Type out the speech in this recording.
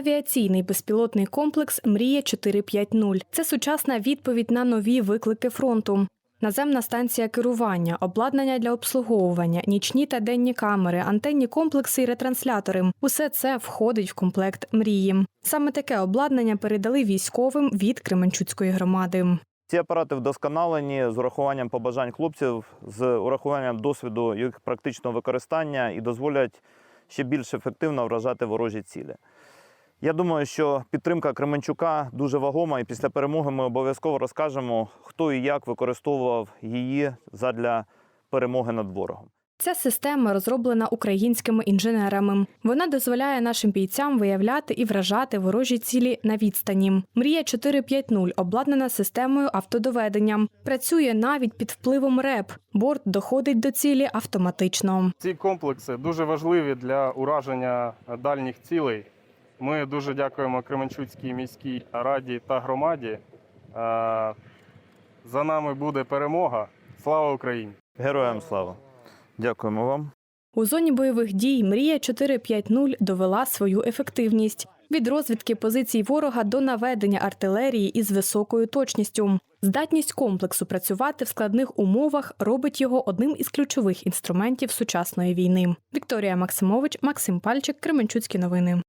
Авіаційний безпілотний комплекс Мрія 450 – це сучасна відповідь на нові виклики фронту. Наземна станція керування, обладнання для обслуговування, нічні та денні камери, антенні комплекси і ретранслятори – усе це входить в комплект мрії. Саме таке обладнання передали військовим від Кременчуцької громади. Ці апарати вдосконалені з урахуванням побажань хлопців, з урахуванням досвіду їх практичного використання і дозволять ще більш ефективно вражати ворожі цілі. Я думаю, що підтримка Кременчука дуже вагома, і після перемоги ми обов'язково розкажемо, хто і як використовував її задля перемоги над ворогом. Ця система розроблена українськими інженерами. Вона дозволяє нашим бійцям виявляти і вражати ворожі цілі на відстані. Мрія 450 обладнана системою автодоведення. Працює навіть під впливом РЕП. Борт доходить до цілі автоматично. Ці комплекси дуже важливі для ураження дальніх цілей. Ми дуже дякуємо Кременчуцькій міській раді та громаді. Е, За нами буде перемога. Слава Україні! Героям слава! Дякуємо вам. У зоні бойових дій Мрія 450 довела свою ефективність від розвідки позицій ворога до наведення артилерії із високою точністю. Здатність комплексу працювати в складних умовах робить його одним із ключових інструментів сучасної війни. Вікторія Максимович, Максим Пальчик, Кременчуцькі новини.